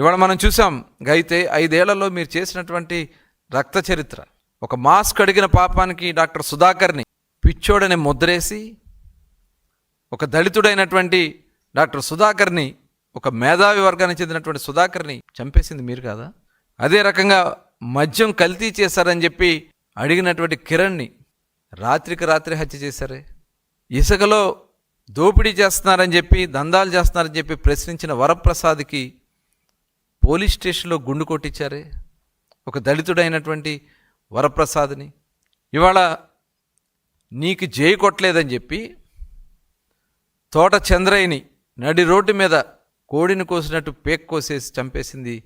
ఇవాళ మనం చూసాం అయితే ఐదేళ్ళలో మీరు చేసినటువంటి రక్త చరిత్ర. ఒక మాస్క్ అడిగిన పాపానికి డాక్టర్ సుధాకర్ని పిచ్చోడని ముద్రేసి ఒక దళితుడైనటువంటి డాక్టర్ సుధాకర్ని ఒక మేధావి వర్గానికి చెందినటువంటి సుధాకర్ని చంపేసింది మీరు కాదా? అదే రకంగా మద్యం కల్తీ చేశారని చెప్పి అడిగినటువంటి కిరణ్ని రాత్రికి రాత్రి హత్య చేశారే. ఇసుకలో దోపిడీ చేస్తున్నారని చెప్పి దందాలు చేస్తున్నారని చెప్పి ప్రశ్నించిన వరప్రసాద్కి పోలీస్ స్టేషన్లో గుండు కొట్టించారే? ఒక దళితుడైనటువంటి వరప్రసాద్ని. ఇవాళ నీకు జై కొట్టలేదని చెప్పి తోట చంద్రయ్యని నడి రోడ్డు మీద కోడిని కోసినట్టు పేక్ కోసేసి చంపేసింది.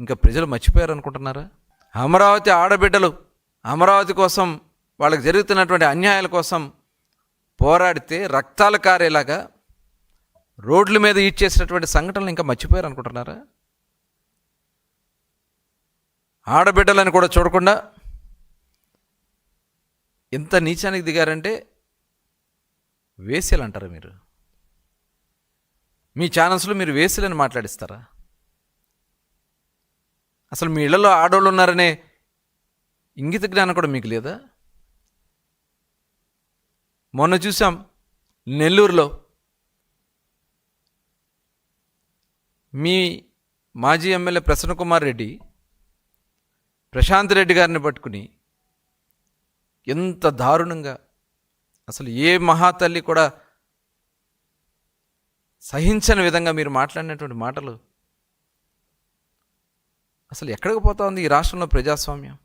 ఇంకా ప్రజలు మర్చిపోయారు అనుకుంటున్నారా? అమరావతి ఆడబిడ్డలు అమరావతి కోసం వాళ్ళకి జరుగుతున్నటువంటి అన్యాయాల కోసం పోరాడితే రక్తాలు కారేలాగా రోడ్ల మీద ఈడ్చేసినటువంటి సంఘటనలు ఇంకా మర్చిపోయారు అనుకుంటున్నారా? ఆడబిడ్డలను కూడా చూడకుండా ఎంత నీచానికి దిగారంటే వేసేలు అంటారు మీరు? మీ ఛానల్స్లో మీరు వేసేలని మాట్లాడిస్తారా? అసలు మీ ఇళ్ళలో ఆడవాళ్ళు ఉన్నారనే ఇంగిత జ్ఞానం కూడా మీకు లేదా? మొన్న చూసాం నెల్లూరులో మీ మాజీ ఎమ్మెల్యే ప్రసన్న కుమార్ రెడ్డి ప్రశాంత్ రెడ్డి గారిని పట్టుకుని ఎంత దారుణంగా అసలు ఏ మహాతల్లి కూడా సహించని విధంగా మీరు మాట్లాడినటువంటి మాటలు. అసలు ఎక్కడికి పోతా ఉంది ఈ రాష్ట్రంలో ప్రజాస్వామ్యం?